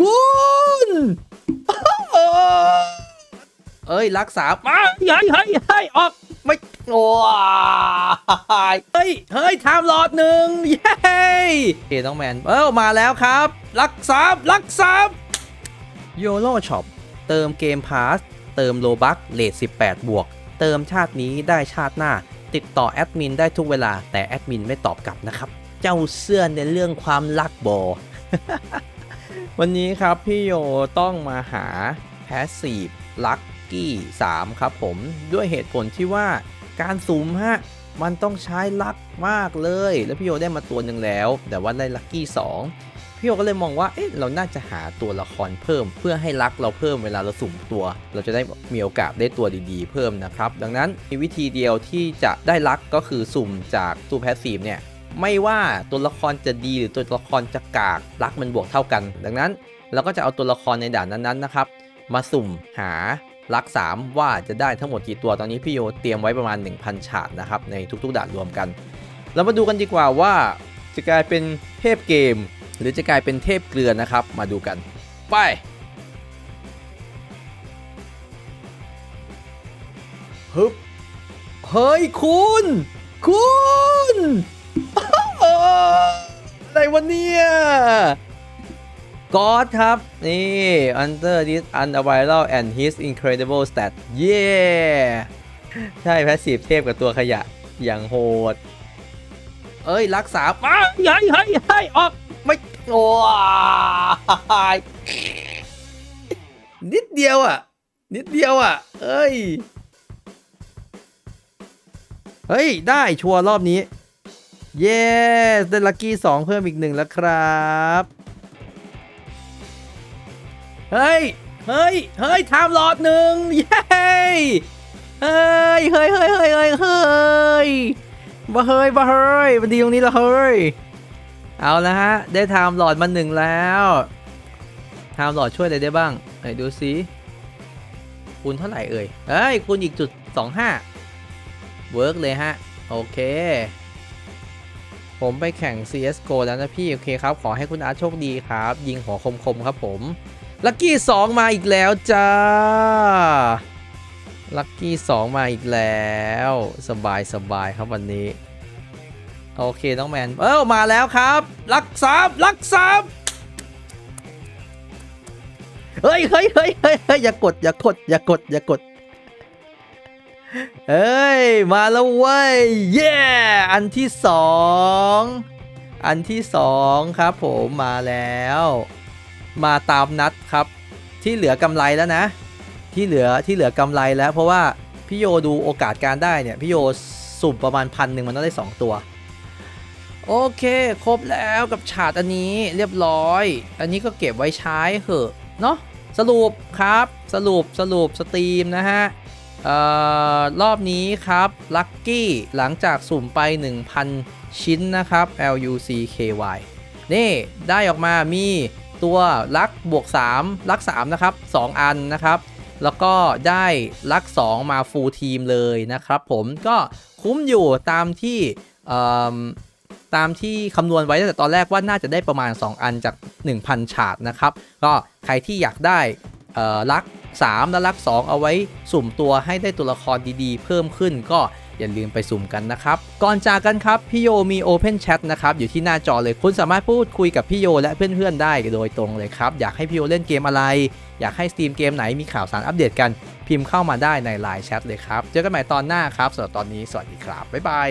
คุณเอ้ยรักษามาเฮ้ยเฮ้ยเฮ้ยออกไม่โอ้ยเฮ้ยเฮ้ยไทม์ลอดหนึ่งเย้โอเคน้องแมนเอ้ามาแล้วครับ รักษารักษาโยโ o ช็อปเติมเกมพาสเติมโลบักเลท18 บวก เติมชาตินี้ได้ชาติหน้า ติดต่อแอดมินได้ทุกเวลาแต่แอดมินไม่ตอบกลับนะครับ เจ้าเสื้อในเรื่องความรักบอ วันนี้ครับพี่โยต้องมาหา Passive Lucky 3 ครับผมด้วยเหตุผลที่ว่าการสุ่มฮะมันต้องใช้ลักมากเลย แล้วพี่โยได้มาตัวหนึ่งแล้ว แต่ว่าได้ลัคกี้2พี่โยก็เลยมองว่าเอ๊ะเราน่าจะหาตัวละครเพิ่ม เพื่อให้ลักเราเพิ่มเวลาเราสุ่มตัว เราจะได้มีโอกาสได้ตัวดีๆ เพิ่มนะครับ ดังนั้นมีวิธีเดียวที่จะได้ลักก็คือสุ่มจากตู้แพสซีฟเนี่ย ไม่ว่าตัวละครจะดีหรือตัวละครจะกากลักมันบวกเท่ากัน ดังนั้นเราก็จะเอาตัวละครในด่านนั้นๆนะครับ มาสุ่มหาลัก 3 ว่าจะได้ทั้งหมดกี่ตัวตอนนี้พี่โยเตรียมไว้ประมาณ 1,000 ฉาดนะครับในทุกๆด่านรวมกัน เรามาดูกันดีกว่าว่าจะกลายเป็นเทพเกม หรือจะกลายเป็นเทพเกลือนะครับ มาดูกัน ไปฮึบเฮ้ยคุณ คุณ อะไรวะเนี่ยกอดครับ นี่ under this unviral and his incredible stat เย้ใช่แพสซีฟเทพกับตัวขยะ อย่างโหด เอ้ย รักษามาเฮ้ยเฮ้ยเฮ้ยออก ไม่ โอ้ยนิดเดียวอะ นิดเดียวอะ เอ้ย เฮ้ย ได้ชัวร์รอบนี้ เย้ได้ลัคกี้2เพิ่มอีกหนึ่งแล้วครับ เฮ้ย เฮ้ย เฮ้ยไทม์ลอดหนึ่งเย้เฮ้ย เฮ้ย เฮ้ย เฮ้ย เฮ้ย เฮ้ยบ้าเฮ้ยบ้าเฮ้ยมันดีตรงนี้ละเฮ้ย เอาละฮะ ได้ไทม์ลอดมาหนึ่งแล้วไทม์ลอดช่วยอะไรได้บ้าง ไหนดูสิคูณเท่าไหร่เอ่ยเฮ้ยคูณอีกจุดสองห้าเวิร์กเลยฮะ โอเค ผมไปแข่ง CSGO แล้วนะพี่โอเคครับ ขอให้คุณอาร์ตโชคดีครับ ยิงหัวคมๆครับผมลัคกี้2มาอีกแล้วจ้าลัคกี้2มาอีกแล้ว สบายสบายครับวันนี้ โอเคน้องแมน เอ้ามาแล้วครับ ลักซับลักซับเฮ้ยเฮ้ยเฮ้ยเฮ้ยเฮ้ยอย่ากด อย่ากด อย่ากด อย่ากด เอ้ย มาแล้วเว้ย เย้อันที่สอง อันที่สองครับผมมาแล้ว มาตามนัดครับ ที่เหลือกำไรแล้วนะ ที่เหลือที่เหลือกำไรแล้วเพราะว่าพี่โยดูโอกาสการได้เนี่ยพี่โยสุ่มประมาณพันหนึ่งมันต้องได้ 2 ตัว โอเค ครบแล้วกับฉาดอันนี้เรียบร้อย อันนี้ก็เก็บไว้ใช้เหอะเนาะสรุปครับสรุปสรุปสตรีมนะฮะ รอบนี้ครับลัคกี้หลังจากสุ่มไป 1,000 ชิ้นนะครับ LUCKY นี่ได้ออกมามีตัวลักบวก 3 ลัก 3 นะครับ 2 อันนะครับ แล้วก็ได้ลัก 2 มาฟูลทีมเลยนะครับผมก็คุ้มอยู่ตามที่ตามที่คำนวณไว้ตั้งแต่ตอนแรกว่าน่าจะได้ประมาณ 2 อันจาก 1,000 ฉาดนะครับ ก็ใครที่อยากได้ ลัก 3 และลัก 2 เอาไว้สุ่มตัวให้ได้ตัวละครดีๆ เพิ่มขึ้นก็อย่าลืมไปสุ่มกันนะครับ ก่อนจากกันครับ พี่โยมี Open Chat นะครับ อยู่ที่หน้าจอเลยคุณสามารถพูดคุยกับพี่โยและเพื่อนๆได้โดยตรงเลยครับ อยากให้พี่โยเล่นเกมอะไร อยากให้สตรีมเกมไหนมีข่าวสารอัปเดตกันพิมพ์เข้ามาได้ใน Line Chat เลยครับ เจอกันใหม่ตอนหน้าครับสำหรับตอนนี้สวัสดีครับบ๊ายบาย